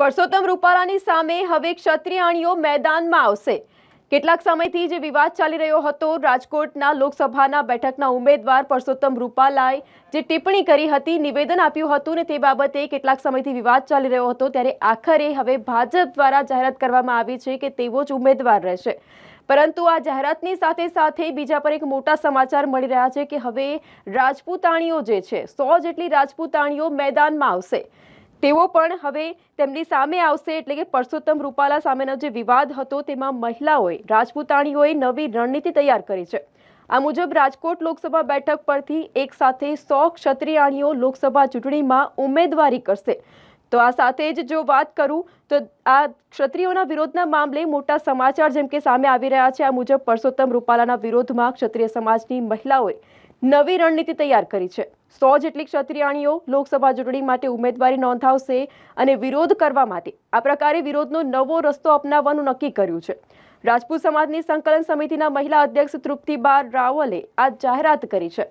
પરસોત્તમ રૂપાલાની સામે હવે ક્ષત્રિયાણીઓ મેદાનમાં આવશે. કેટલાક સમયથી જે વિવાદ ચાલી રહ્યો હતો, રાજકોટના લોકસભાના બેઠકના ઉમેદવાર પરસોત્તમ રૂપાલાએ જે ટિપ્પણી કરી હતી, નિવેદન આપ્યું હતું ને તે બાબતે કેટલાક સમયથી વિવાદ ચાલી રહ્યો હતો, ત્યારે આખરે હવે ભાજપ દ્વારા જાહેરાત કરવામાં આવી છે કે તેવો જ ઉમેદવાર રહેશે. પરંતુ આ જાહેરાતની સાથે સાથે બીજા પર એક મોટા સમાચાર મળી રહ્યા છે કે હવે રાજપૂતાણીઓ જે છે, સો જેટલી રાજપૂતાણીઓ મેદાનમાં આવશે. તેઓ પણ હવે તેમની સામે આવશે એટલે કે પરસોત્તમ રૂપાલા સામેનો જે વિવાદ હતો તેમાં મહિલાઓએ, રાજપૂતાણીઓએ નવી રણનીતિ તૈયાર કરી છે. આ મુજબ રાજકોટ લોકસભા બેઠક પરથી એક સાથે સો ક્ષત્રિયાણીઓ લોકસભા ચૂંટણીમાં ઉમેદવારી કરશે. તો આ સાથે જ જો વાત કરું, તો આ ક્ષત્રિયોના વિરોધના મામલે મોટા સમાચાર જેમ કે સામે આવી રહ્યા છે, આ મુજબ પરસોત્તમ રૂપાલાના વિરોધમાં ક્ષત્રિય સમાજની મહિલાઓએ નવી રણનીતિ તૈયાર કરી છે. સો જેટલી ક્ષત્રિયાણીઓ લોકસભા ચૂંટણી માટે ઉમેદવારી નોંધાવશે અને વિરોધ કરવા માટે આ પ્રકારે વિરોધનો નવો રસ્તો અપનાવવાનું નક્કી કર્યું છે. રાજપૂત સમાજની સંકલન સમિતિના મહિલા અધ્યક્ષ તૃપ્તિબા રાવલે આ જાહેરાત કરી છે.